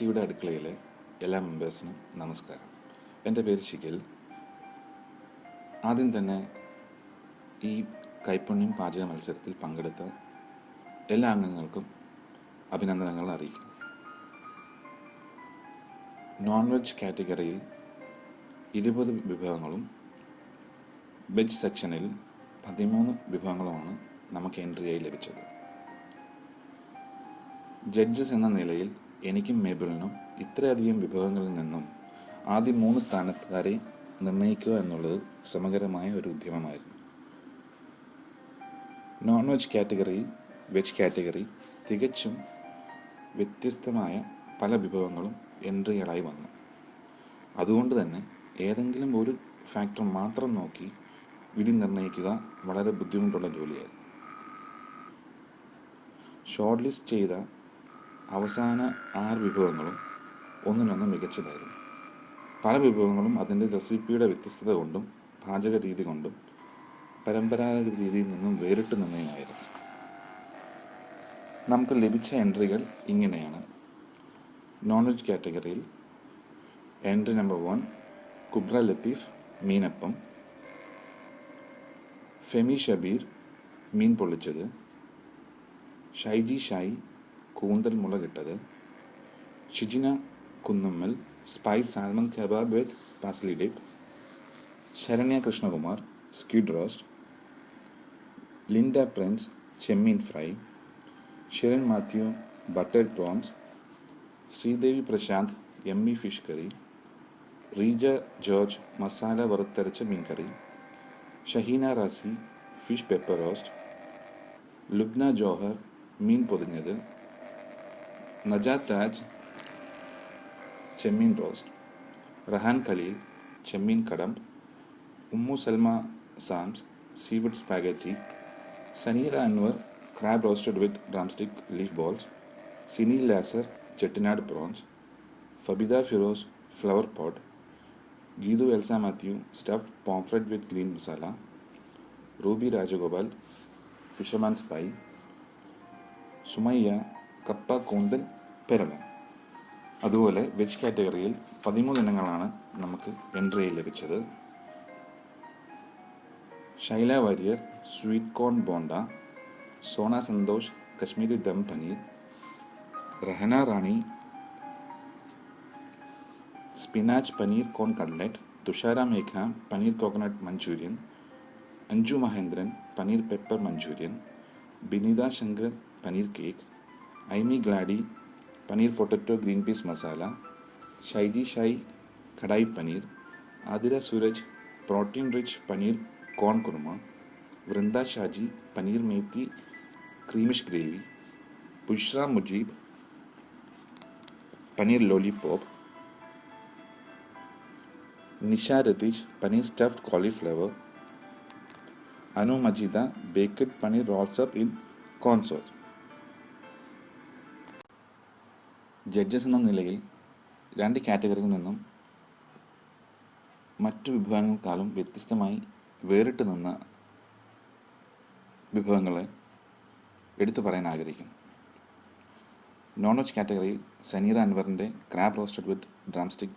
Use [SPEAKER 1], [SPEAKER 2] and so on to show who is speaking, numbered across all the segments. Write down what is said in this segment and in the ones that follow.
[SPEAKER 1] അമ്മച്ചിയുടെ അടുക്കളയിലെ എല്ലാ മെമ്പേഴ്സിനും നമസ്കാരം. എന്റെ പേര് ശിഖിൽ ആദ്യം തന്നെ ഈ കൈപ്പുണ്യം പാചക മത്സരത്തിൽ പങ്കെടുത്ത എല്ലാ അംഗങ്ങൾക്കും അഭിനന്ദനങ്ങൾ അറിയിക്കുന്നു. നോൺ വെജ് കാറ്റഗറിയിൽ ഇരുപത് വിഭവങ്ങളും വെജ് സെക്ഷനിൽ പതിമൂന്ന് വിഭവങ്ങളുമാണ് നമുക്ക് എൻട്രിയായി ലഭിച്ചത്. ജഡ്ജസ് എന്ന നിലയിൽ എനിക്കും മേബിളിനും ഇത്രയധികം വിഭവങ്ങളിൽ നിന്നും ആദ്യം മൂന്ന് സ്ഥാനക്കാരെ നിർണയിക്കുക എന്നുള്ളത് ശ്രമകരമായ ഒരു ഉദ്യമമായിരുന്നു. Non veg category veg category തികച്ചും വ്യത്യസ്തമായ പല വിഭവങ്ങളും എൻട്രികളായി വന്നു. അതുകൊണ്ട് തന്നെ ഏതെങ്കിലും ഒരു ഫാക്ടർ മാത്രം നോക്കി വിധി നിർണയിക്കുക വളരെ ബുദ്ധിമുട്ടുള്ള ജോലിയായിരുന്നു. ഷോർട്ട് ലിസ്റ്റ് ചെയ്ത അവസാന ആറ് വിഭവങ്ങളും ഒന്നിനൊന്ന് മികച്ചതായിരുന്നു. പല വിഭവങ്ങളും അതിന്റെ റെസിപ്പിയുടെ വ്യത്യസ്തത കൊണ്ടും പാചക രീതി കൊണ്ടും പരമ്പരാഗത രീതിയിൽ നിന്നും വേറിട്ട് നിന്നതുമായിരുന്നു നമുക്ക് ലഭിച്ച എൻട്രികൾ ഇങ്ങനെയാണ്. നോൺ വെജ് കാറ്റഗറിയിൽ entry number one Kubra Latheef മീനപ്പം. Femi Shabeer മീൻ പൊള്ളിച്ചത്. ഷൈജി ഷായി കൂന്തൽ മുളകിട്ടത് Shijina Kunnammal spice salmon kebab with parsley dip Saranya Krishnakumar squid roast Linda Prince Chemmeen fry Shiran Mathew butter prawns Sreedevi Prashanth M E fish curry Reeja George masala വറുത്തരച്ച മീൻ curry Shaheena Razi fish pepper roast Lubna Johar മീൻ പൊതിഞ്ഞത് നജാത്ത് താജ് ചെമ്മീൻ roast Rahan Khaleel ചെമ്മീൻ കടമ്പ് Ummu Salma Sam's seafood spaghetti Saneera Anwar crab roasted with drumstick leaf balls Sini Lazar Chettinad prawns Fabida Firoz flower pot Geethu Elsa Mathew stuff pomfret with green masala Ruby Rajagopal fisherman spy Sumayya കപ്പ കൂന്തൽ പെരമ അതുപോലെ veg കാറ്റഗറിയിൽ പതിമൂന്ന് ഇനങ്ങളാണ് നമുക്ക് entry ലഭിച്ചത്. Shaila Warrier sweet corn bonda Sona Santhosh Kashmiri dum paneer Rahna Rani spinach paneer corn cutlet Thushara Megha paneer coconut Manchurian Anju Mahendran paneer pepper Manchurian Binitha Shankar paneer cake Aimy Glady paneer potato green peas masala Shaiji Shai kadai paneer Athira Sooraj protein rich paneer corn kurma Vrinda Shaji paneer methi creamish gravy Bushra Mujeeb paneer lollipop Nisha Ratheesh paneer stuffed cauliflower Anu Majeeda baked paneer rolls up in console. Judges എന്ന നിലയിൽ രണ്ട് കാറ്റഗറിയിൽ നിന്നും മറ്റു വിഭവങ്ങൾക്കാളും വ്യത്യസ്തമായി വേറിട്ട് നിന്ന വിഭവങ്ങളെ എടുത്തു പറയാൻ ആഗ്രഹിക്കുന്നു. നോൺ വെജ് കാറ്റഗറിയിൽ സനീറ അൻവറിന്റെ crab roasted with drumstick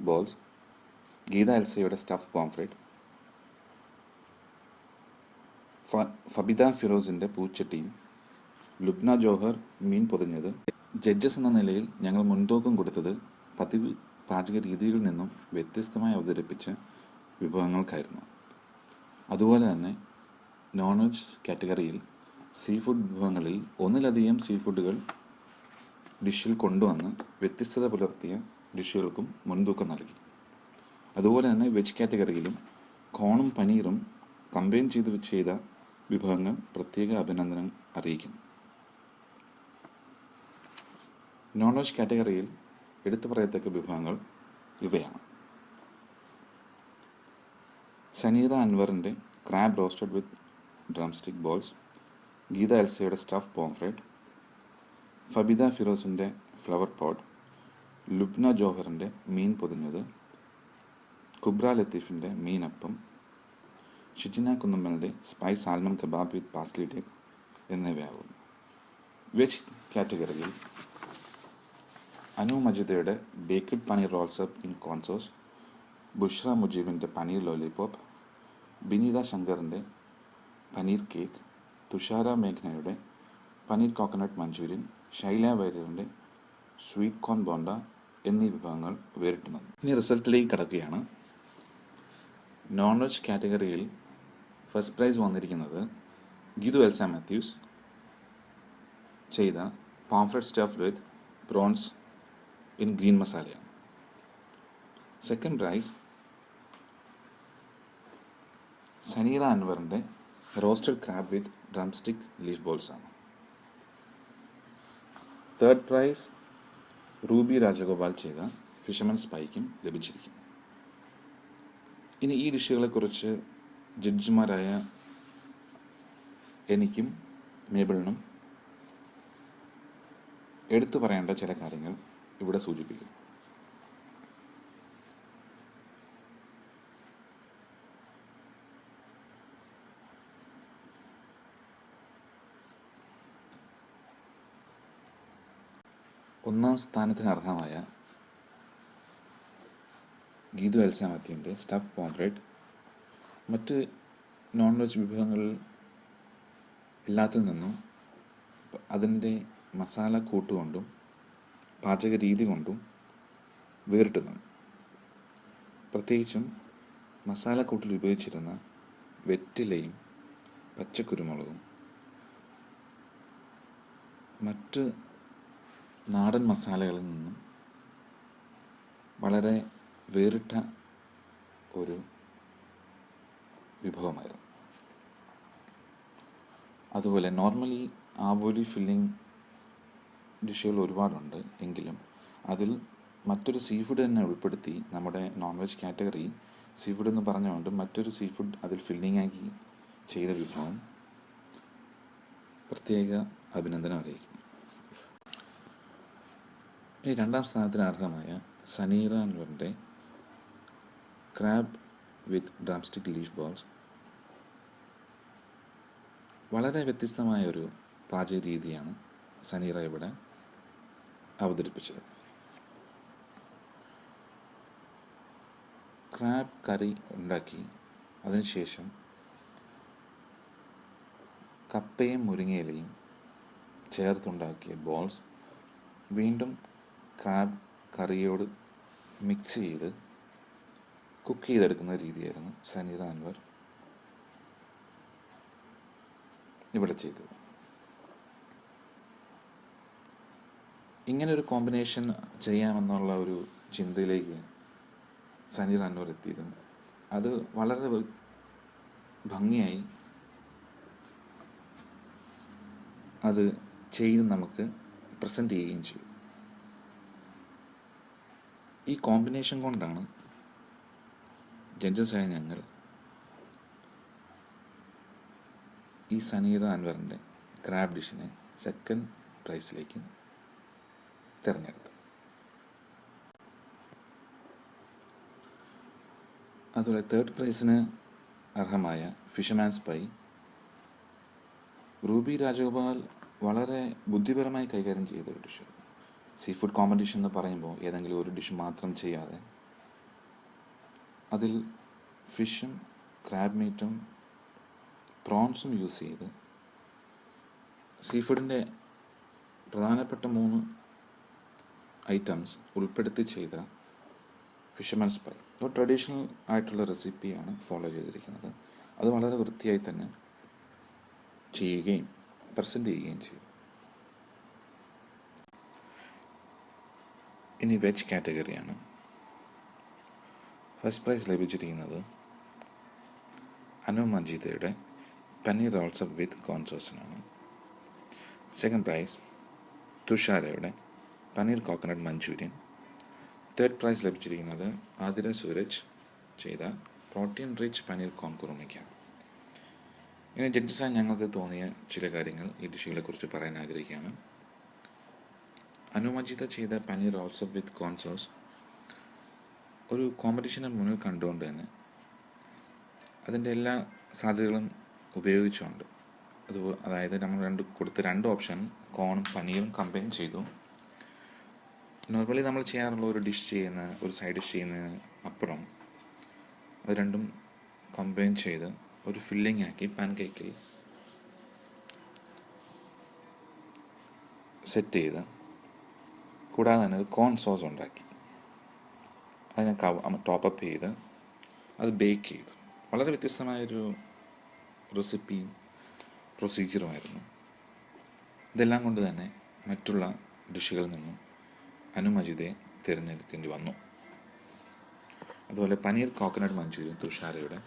[SPEAKER 1] balls Geetha എൽസയുടെ stuff pomfret Fabitha ഫിറോസിന്റെ പൂച്ചട്ടിയും ലുബ്ന ജോഹർ മീൻ പൊതിഞ്ഞത്. ജഡ്ജസ് എന്ന നിലയിൽ ഞങ്ങൾ മുൻതൂക്കം കൊടുത്തത് പതിവ് പാചക രീതികളിൽ നിന്നും വ്യത്യസ്തമായി അവതരിപ്പിച്ച വിഭവങ്ങൾക്കായിരുന്നു. അതുപോലെ തന്നെ നോൺ വെജ് കാറ്റഗറിയിൽ സീ ഫുഡ് വിഭവങ്ങളിൽ ഒന്നിലധികം സീ ഫുഡുകൾ ഡിഷിൽ കൊണ്ടുവന്ന് വ്യത്യസ്തത പുലർത്തിയ ഡിഷുകൾക്കും മുൻതൂക്കം നൽകി. അതുപോലെ തന്നെ വെജ് കാറ്റഗറിയിലും കോണും പനീറും കമ്പൈൻ ചെയ്ത് ചെയ്ത വിഭവങ്ങൾ പ്രത്യേക അഭിനന്ദനം അറിയിക്കുന്നു. നോൺ വെജ് കാറ്റഗറിയിൽ എടുത്തു പറയത്തക്ക വിഭവങ്ങൾ ഇവയാണ്. സനീറ അൻവറിന്റെ crab roasted with drumstick balls Geetha എൽസയുടെ stuff pomfret Fabida ഫിറോസിന്റെ ഫ്ലവർ പോട്ട് ലുബ്ന ജോഹറിന്റെ മീൻ പൊതിഞ്ഞത് കുബ്ര ലത്തീഫിന്റെ മീനപ്പം Shijina കുന്നമ്മലിന്റെ spice almond kebab with parsley tip എന്നിവയാകുന്നു veg കാറ്റഗറിയിൽ Anu മജിദയുടെ baked paneer rolls up in corn sauce Bushra മുജീബിന്റെ paneer lollipop Bineetha ശങ്കറിന്റെ പനീർ കേക്ക് തുഷാര മേഘ്നയുടെ പനീർ കോക്കനട്ട് മഞ്ചൂരിയൻ ശൈല വൈര്യറിന്റെ സ്വീറ്റ് കോൺ ബോണ്ട എന്നീ വിഭവങ്ങൾ വേറിട്ടുന്നത് ഇനി റിസൾട്ടിലേക്ക് കടക്കുകയാണ്. നോൺ വെജ് കാറ്റഗറിയിൽ ഫസ്റ്റ് പ്രൈസ് വന്നിരിക്കുന്നത് ഗിതു എൽസ മാത്യൂസ് ചെയ്ത pomfret stuff with prawns in green മസാലയാണ് സെക്കൻഡ് റൈസ് സനീറ അൻവറിന്റെ roasted crab with drumstick leaf balls ആണ്. തേർഡ് പ്രൈസ് റൂബി രാജഗോപാൽ ചെയ്ത ഫിഷമൻ സ്പൈക്കും ലഭിച്ചിരിക്കുന്നു. ഇനി ഈ ഡിഷുകളെക്കുറിച്ച് ജഡ്ജിമാരായ എനിക്കും മേബിളിനും എടുത്തു പറയേണ്ട ചില കാര്യങ്ങൾ ഇവിടെ സൂചിപ്പിക്കുന്നു. ഒന്നാം സ്ഥാനത്തിന് അർഹമായ ഗീതു എൽസ മാത്യുവിന്റെ സ്റ്റഫ് പോംഫ്രേറ്റ് മറ്റ് നോൺ വെജ് വിഭവങ്ങളിൽ എല്ലാത്തിൽ നിന്നും അതിന്റെ മസാല കൂട്ടുകൊണ്ടും പാചക രീതി കൊണ്ടും വേറിട്ടുന്നു പ്രത്യേകിച്ചും മസാലക്കൂട്ടിൽ ഉപയോഗിച്ചിരുന്ന വെറ്റിലയും പച്ചക്കുരുമുളകും മറ്റ് നാടൻ മസാലകളിൽ നിന്നും വളരെ വേറിട്ട ഒരു വിഭവമായിരുന്നു. അതുപോലെ നോർമലി ആവോലി ഫില്ലിംഗ് ഡിഷുകൾ ഒരുപാടുണ്ട് എങ്കിലും അതിൽ മറ്റൊരു സീ ഫുഡ് തന്നെ ഉൾപ്പെടുത്തി നമ്മുടെ non veg category sea food എന്ന് പറഞ്ഞുകൊണ്ട് മറ്റൊരു സീ ഫുഡ് അതിൽ ഫില്ലിംഗ് ആക്കി ചെയ്ത വിഭവം. പ്രത്യേക അഭിനന്ദനം അറിയിക്കുന്നു. ഈ രണ്ടാം സ്ഥാനത്തിന് അർഹമായ സനീറ അൻവറിന്റെ crab with drumstick leaf balls വളരെ വ്യത്യസ്തമായ ഒരു പാചക രീതിയാണ് സനീറ ഇവിടെ അവതരിപ്പിച്ചത്. ക്രാബ് കറി ഉണ്ടാക്കി. അതിനുശേഷം കപ്പയും മുരിങ്ങയിലയും ചേർത്തുണ്ടാക്കിയ ബോൾസ് വീണ്ടും ക്രാബ് കറിയോട് മിക്സ് ചെയ്ത് കുക്ക് ചെയ്തെടുക്കുന്ന രീതിയായിരുന്നു സനീറ അൻവർ ഇവിടെ ചെയ്തത്. ഇങ്ങനെ ഒരു കോമ്പിനേഷൻ ചെയ്യാമെന്നുള്ള ഒരു ചിന്തയിലേക്ക് സനി അന്നൂർ എത്തിയിരുന്നു. അത് വളരെ ഭംഗിയായി അത് ചെയ്ത് നമുക്ക് പ്രസന്റ് ചെയ്യുകയും ചെയ്യും ഈ കോമ്പിനേഷൻ കൊണ്ടാണ് ജഡ്ജസായ ഞങ്ങൾ ഈ സനീറ അൻവറിന്റെ ക്രാബ് ഡിഷിനെ സെക്കൻഡ് പ്രൈസിലേക്ക് തിരഞ്ഞെടുത്തത് അതുപോലെ തേർഡ് പ്രൈസിന് അർഹമായ ഫിഷമാൻസ് പൈ റൂബി രാജഗോപാൽ വളരെ ബുദ്ധിപരമായി കൈകാര്യം ചെയ്ത ഒരു ഡിഷ് സീ ഫുഡ് കോമ്പറ്റീഷൻ എന്ന് പറയുമ്പോൾ ഏതെങ്കിലും ഒരു ഡിഷ് മാത്രം ചെയ്യാതെ അതിൽ ഫിഷും ക്രാബ് മീറ്റും പ്രോൺസും യൂസ് ചെയ്ത് സീ ഫുഡിന്റെ പ്രധാനപ്പെട്ട മൂന്ന് ഐറ്റംസ് ഉൾപ്പെടുത്തി ചെയ്ത ഫിഷർമാൻസ് പൈ ഒരു ട്രഡീഷണൽ ആയിട്ടുള്ള റെസിപ്പിയാണ് ഫോളോ ചെയ്തിരിക്കുന്നത്. അത് വളരെ വൃത്തിയായി തന്നെ ചെയ്യുകയും പ്രസന്റ് ചെയ്യുകയും ചെയ്യും. ഇനി വെജ് കാറ്റഗറിയാണ് ഫസ്റ്റ് പ്രൈസ് ലഭിച്ചിരിക്കുന്നത് അനു മജീദയുടെ പനീർ റോൾസ് വിത്ത് കോൺസോസിനാണ് second prize തുഷാരയുടെ paneer coconut manchurian. Third prize ലഭിച്ചിരിക്കുന്നത് ആതിര സൂരജ് ചെയ്ത പ്രോട്ടീൻ റിച്ച് പനീർ കോൺകുറുമയ്ക്കാണ് ഇനി ജഡ്ജസാൻ ഞങ്ങൾക്ക് തോന്നിയ ചില കാര്യങ്ങൾ ഈ ഡിഷുകളെക്കുറിച്ച് പറയാൻ ആഗ്രഹിക്കുകയാണ്. അനുമജിത ചെയ്ത paneer rolls with corn sauce ഒരു കോമ്പറ്റീഷനെ മുന്നിൽ കണ്ടുകൊണ്ട് തന്നെ അതിന്റെ എല്ലാ സാധ്യതകളും ഉപയോഗിച്ചുകൊണ്ട്. അത് അതായത് നമ്മൾ രണ്ട് കൊടുത്ത രണ്ട് ഓപ്ഷൻ കോണും പനീറും കമ്പൈൻ ചെയ്തു. നോർമലി നമ്മൾ ചെയ്യാറുള്ള ഒരു ഡിഷ് ചെയ്യുന്ന ഒരു സൈഡ് ഡിഷ് ചെയ്യുന്നതിന് അപ്പുറം അത് രണ്ടും കമ്പൈൻ ചെയ്ത് ഒരു ഫില്ലിംഗ് ആക്കി പാൻ കേക്കിൽ സെറ്റ് ചെയ്ത് കൂടാതെ തന്നെ ഒരു കോൺ സോസ് ഉണ്ടാക്കി. അതിനെ കവ ടോപ്പപ്പ് ചെയ്ത് അത് ബേക്ക് ചെയ്തു. വളരെ വ്യത്യസ്തമായൊരു റെസിപ്പിയും പ്രൊസീജിയറുമായിരുന്നു ഇതെല്ലാം കൊണ്ട് തന്നെ മറ്റുള്ള ഡിഷുകളിൽ നിന്നും അനുമജിതയെ തിരഞ്ഞെടുക്കേണ്ടി വന്നു. അതുപോലെ പനീർ കോക്കനട്ട് മഞ്ചൂരിയൻ തുഷാരയുടെ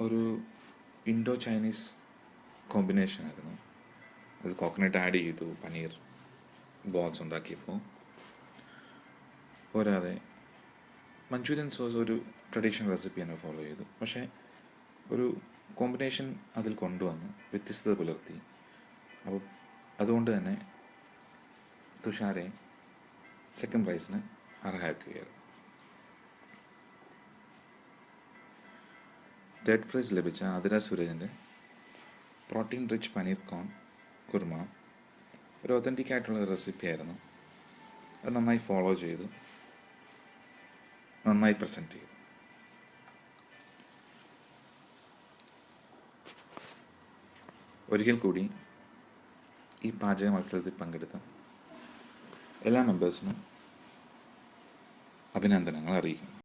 [SPEAKER 1] ഒരു ഇൻഡോ ചൈനീസ് കോമ്പിനേഷൻ ആയിരുന്നു. അത് കോക്കനട്ട് ആഡ് ചെയ്തു പനീർ ബോൾസ് ഉണ്ടാക്കിയപ്പോൾ പോരാതെ മഞ്ചൂരിയൻ സോസ് ഒരു ട്രഡീഷണൽ റെസിപ്പി തന്നെ ഫോളോ ചെയ്തു. പക്ഷേ ഒരു കോമ്പിനേഷൻ അതിൽ കൊണ്ടുവന്നു വ്യത്യസ്തത പുലർത്തി. അപ്പോൾ അതുകൊണ്ട് തന്നെ തുഷാരെ സെക്കൻഡ് പ്രൈസിന് അർഹയാക്കുകയായിരുന്നു. തേർഡ് പ്രൈസ് ലഭിച്ച Athira സുരേജിന്റെ protein rich paneer corn kurma ഒരു ഒത്തന്റിക് ആയിട്ടുള്ള റെസിപ്പി ആയിരുന്നു. അത് നന്നായി ഫോളോ ചെയ്തു. നന്നായി പ്രസന്റ് ചെയ്തു. ഒരിക്കൽ കൂടി ഈ പാചക മത്സരത്തിൽ പങ്കെടുത്ത എല്ലാ മെമ്പേഴ്സിനും അഭിനന്ദനങ്ങൾ അറിയിക്കുന്നു.